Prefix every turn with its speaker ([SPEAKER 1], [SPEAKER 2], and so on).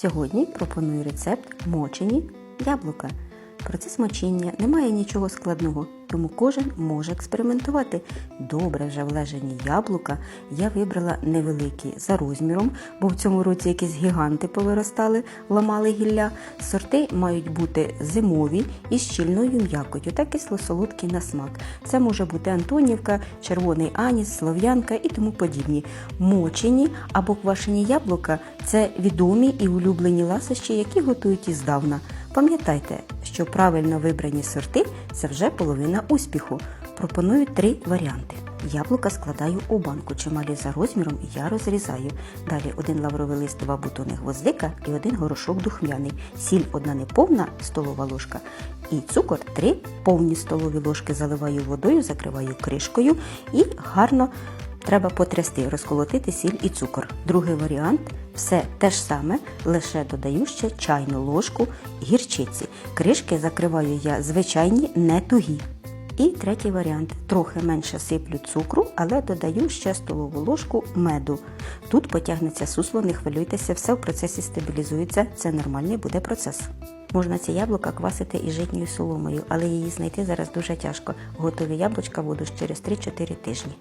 [SPEAKER 1] Сьогодні пропоную рецепт мочені яблука. Процес мочіння не має нічого складного, тому кожен може експериментувати. Добре вже влежені яблука я вибрала невеликі за розміром, бо в цьому році якісь гіганти повиростали, ламали гілля. Сорти мають бути зимові і щільною м'якотю та кисло-солодкий на смак. Це може бути Антонівка, червоний аніс, слов'янка і тому подібні. Мочені або квашені яблука це відомі і улюблені ласощі, які готують іздавна. Пам'ятайте, що правильно вибрані сорти це вже половина успіху. Пропоную три варіанти. Яблука складаю у банку, чималі за розміром я розрізаю. Далі один лавровий лист, два бутони гвоздика і один горошок духмяний. Сіль одна неповна столова ложка і цукор три повні столові ложки заливаю водою, закриваю кришкою і гарно треба потрясти, розколотити сіль і цукор. Другий варіант все те ж саме, лише додаю ще чайну ложку гірчиці. Кришки закриваю я звичайні, не тугі. І третій варіант. Трохи менше сиплю цукру, але додаю ще столову ложку меду. Тут потягнеться сусло, не хвилюйтеся, все в процесі стабілізується, це нормальний буде процес. Можна ці яблука квасити і житньою соломою, але її знайти зараз дуже тяжко. Готові яблучка будуть через 3-4 тижні.